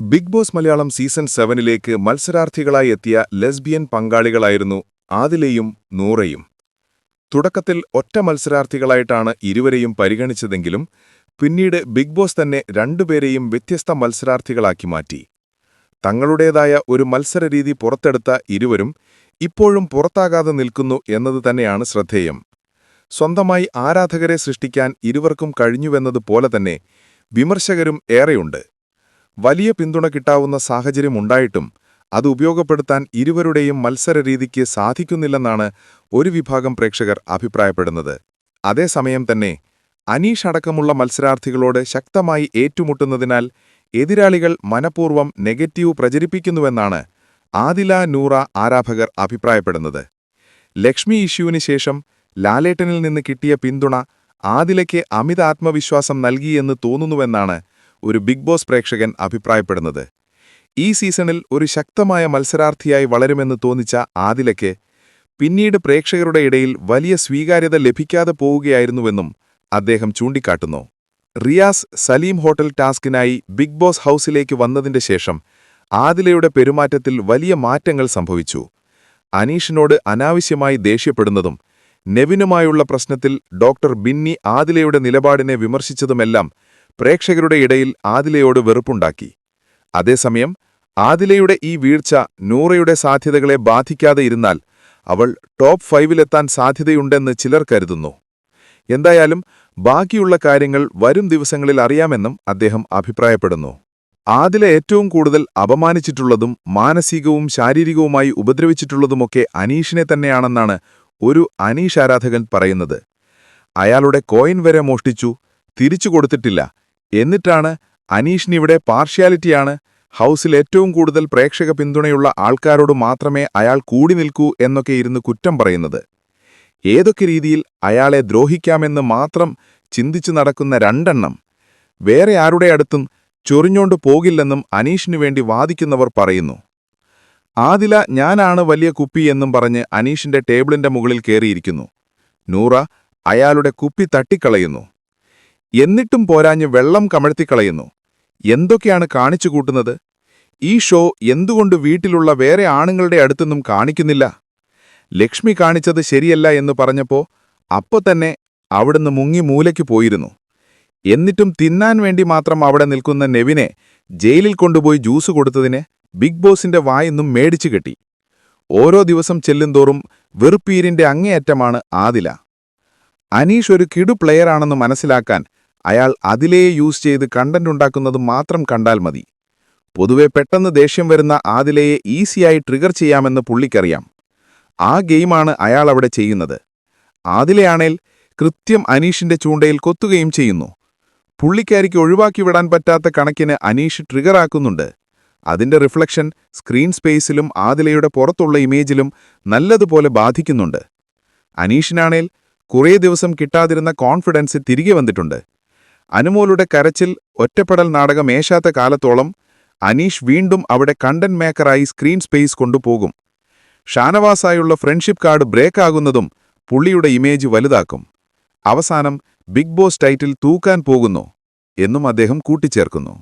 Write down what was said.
Big boss Malayalam season സെവനിലേക്ക് മത്സരാർത്ഥികളായി എത്തിയ ലെസ്ബിയൻ പങ്കാളികളായിരുന്നു ആദിലയും നൂറയും. തുടക്കത്തിൽ ഒറ്റ മത്സരാർത്ഥികളായിട്ടാണ് ഇരുവരെയും പരിഗണിച്ചതെങ്കിലും പിന്നീട് ബിഗ് ബോസ് തന്നെ രണ്ടുപേരെയും വ്യത്യസ്ത മത്സരാർത്ഥികളാക്കി മാറ്റി. തങ്ങളുടേതായ ഒരു മത്സരരീതി പുറത്തെടുത്ത ഇരുവരും ഇപ്പോഴും പുറത്താകാതെ നിൽക്കുന്നു എന്നത് തന്നെയാണ് ശ്രദ്ധേയം. സ്വന്തമായി ആരാധകരെ സൃഷ്ടിക്കാൻ ഇരുവർക്കും കഴിഞ്ഞുവെന്നതുപോലെ തന്നെ വിമർശകരും ഏറെയുണ്ട്. വലിയ പിന്തുണ കിട്ടാവുന്ന സാഹചര്യമുണ്ടായിട്ടും അത് ഉപയോഗപ്പെടുത്താൻ ഇരുവരുടെയും മത്സരരീതിക്ക് സാധിക്കുന്നില്ലെന്നാണ് ഒരു വിഭാഗം പ്രേക്ഷകർ അഭിപ്രായപ്പെടുന്നത്. അതേസമയം തന്നെ അനീഷ് അടക്കമുള്ള മത്സരാർത്ഥികളോട് ശക്തമായി ഏറ്റുമുട്ടുന്നതിനാൽ എതിരാളികൾ മനഃപൂർവം നെഗറ്റീവ് പ്രചരിപ്പിക്കുന്നുവെന്നാണ് ആദില നൂറ ആരാധകർ അഭിപ്രായപ്പെടുന്നത്. ലക്ഷ്മി ഇഷ്യൂവിന് ശേഷം ലാലേട്ടനിൽ നിന്ന് കിട്ടിയ പിന്തുണ ആദിലയ്ക്ക് അമിത ആത്മവിശ്വാസം നൽകിയെന്ന് തോന്നുന്നുവെന്നാണ് ഒരു ബിഗ് ബോസ് പ്രേക്ഷകൻ അഭിപ്രായപ്പെടുന്നത്. ഈ സീസണിൽ ഒരു ശക്തമായ മത്സരാർത്ഥിയായി വളരുമെന്ന് തോന്നിച്ച ആദിലയ്ക്ക് പിന്നീട് പ്രേക്ഷകരുടെ ഇടയിൽ വലിയ സ്വീകാര്യത ലഭിക്കാതെ പോവുകയായിരുന്നുവെന്നും അദ്ദേഹം ചൂണ്ടിക്കാട്ടുന്നു. റിയാസ് സലീം ഹോട്ടൽ ടാസ്കിനായി ബിഗ് ബോസ് ഹൗസിലേക്ക് വന്നതിന്റെ ശേഷം ആദിലയുടെ പെരുമാറ്റത്തിൽ വലിയ മാറ്റങ്ങൾ സംഭവിച്ചു. അനീഷിനോട് അനാവശ്യമായി ദേഷ്യപ്പെടുന്നതും നെവിനുമായുള്ള പ്രശ്നത്തിൽ ഡോക്ടർ ബിന്നി ആദിലയുടെ നിലപാടിനെ വിമർശിച്ചതുമെല്ലാം പ്രേക്ഷകരുടെ ഇടയിൽ ആദിലയോട് വെറുപ്പുണ്ടാക്കി. അതേസമയം ആദിലയുടെ ഈ വീഴ്ച നൂറയുടെ സാധ്യതകളെ ബാധിക്കാതെ ഇരുന്നാൽ അവൾ ടോപ്പ് ഫൈവിലെത്താൻ സാധ്യതയുണ്ടെന്ന് ചിലർ കരുതുന്നു. എന്തായാലും ബാക്കിയുള്ള കാര്യങ്ങൾ വരും ദിവസങ്ങളിൽ അറിയാമെന്നും അദ്ദേഹം അഭിപ്രായപ്പെടുന്നു. ആദില ഏറ്റവും കൂടുതൽ അപമാനിച്ചിട്ടുള്ളതും മാനസികവും ശാരീരികവുമായി ഉപദ്രവിച്ചിട്ടുള്ളതുമൊക്കെ അനീഷിനെ തന്നെയാണെന്നാണ് ഒരു അനീഷ് ആരാധകൻ പറയുന്നത്. അയാളുടെ കോയിൻ വരെ മോഷ്ടിച്ചു തിരിച്ചു കൊടുത്തിട്ടില്ല എന്നിട്ടാണ് അനീഷിനിവിടെ പാർഷ്യാലിറ്റിയാണ്. ഹൗസിൽ ഏറ്റവും കൂടുതൽ പ്രേക്ഷക പിന്തുണയുള്ള ആൾക്കാരോട് മാത്രമേ അയാൾ കൂടി നിൽക്കൂ എന്നൊക്കെ ഇരുന്ന് കുറ്റം പറയുന്നത്. ഏതൊക്കെ രീതിയിൽ അയാളെ ദ്രോഹിക്കാമെന്ന് മാത്രം ചിന്തിച്ചു നടക്കുന്ന രണ്ടെണ്ണം. വേറെ ആരുടെ അടുത്തും ചൊറിഞ്ഞോണ്ടു പോകില്ലെന്നും അനീഷിനു വേണ്ടി വാദിക്കുന്നവർ പറയുന്നു. ആദില ഞാനാണ് വലിയ കുപ്പി എന്നും പറഞ്ഞ് അനീഷിന്റെ ടേബിളിന്റെ മുകളിൽ കയറിയിരിക്കുന്നു നൂറ അയാളുടെ കുപ്പി തട്ടിക്കളയുന്നു. എന്നിട്ടും പോരാഞ്ഞ് വെള്ളം കമഴ്ത്തിക്കളയുന്നു. എന്തൊക്കെയാണ് കാണിച്ചു കൂട്ടുന്നത്? ഈ ഷോ എന്തുകൊണ്ട് വീട്ടിലുള്ള വേറെ ആണുങ്ങളുടെ അടുത്തൊന്നും കാണിക്കുന്നില്ല? ലക്ഷ്മി കാണിച്ചത് ശരിയല്ല എന്ന് പറഞ്ഞപ്പോ അപ്പോ തന്നെ അവിടുന്ന് മുങ്ങി മൂലയ്ക്ക് പോയിരുന്നു. എന്നിട്ടും തിന്നാൻ വേണ്ടി മാത്രം അവിടെ നിൽക്കുന്ന നെവിനെ ജയിലിൽ കൊണ്ടുപോയി ജ്യൂസ് കൊടുത്തതിന് ബിഗ് ബോസിന്റെ വായെന്നും മേടിച്ചു കെട്ടി. ഓരോ ദിവസം ചെല്ലുന്തോറും വെറുപ്പീരിന്റെ അങ്ങേയറ്റമാണ് ആദില. അനീഷ് ഒരു കിടു പ്ലെയറാണെന്ന് മനസ്സിലാക്കാൻ അയാൾ അതിലേ യൂസ് ചെയ്ത് കണ്ടന്റ് ഉണ്ടാക്കുന്നത് മാത്രം കണ്ടാൽ മതി. പൊതുവെ പെട്ടെന്ന് ദേഷ്യം വരുന്ന ആദിലയെ ഈസിയായി ട്രിഗർ ചെയ്യാമെന്ന് പുള്ളിക്കറിയാം. ആ ഗെയിമാണ് അയാൾ അവിടെ ചെയ്യുന്നത്. ആദിലയാണേൽ കൃത്യം അനീഷിന്റെ ചൂണ്ടയിൽ കൊത്തുകയും ചെയ്യുന്നു. പുള്ളിക്കാരിക്ക് ഒഴിവാക്കി വിടാൻ പറ്റാത്ത കണക്കിന് അനീഷ് ട്രിഗറാക്കുന്നുണ്ട് അതിന്റെ റിഫ്ലക്ഷൻ സ്ക്രീൻ സ്പേസിലും ആദിലയുടെ പുറത്തുള്ള ഇമേജിലും നല്ലതുപോലെ ബാധിക്കുന്നുണ്ട്. അനീഷിനാണേൽ കുറേ ദിവസം കിട്ടാതിരുന്ന കോൺഫിഡൻസ് തിരികെ വന്നിട്ടുണ്ട്. അനുമോളുടെ കരച്ചിൽ ഒറ്റപ്പെടൽ നാടകം ഏശാത്ത കാലത്തോളം അനീഷ് വീണ്ടും അവിടെ കണ്ടന്റ് മേക്കറായി സ്ക്രീൻ സ്പേസ് കൊണ്ടുപോകും. ഷാനവാസായുള്ള ഫ്രണ്ട്ഷിപ്പ് കാർഡ് ബ്രേക്ക് ആകുന്നതും പുള്ളിയുടെ ഇമേജ് വലുതാക്കും. അവസാനം ബിഗ് ബോസ് ടൈറ്റിൽ തൂക്കാൻ പോകുന്നു എന്നും അദ്ദേഹം കൂട്ടിച്ചേർക്കുന്നു.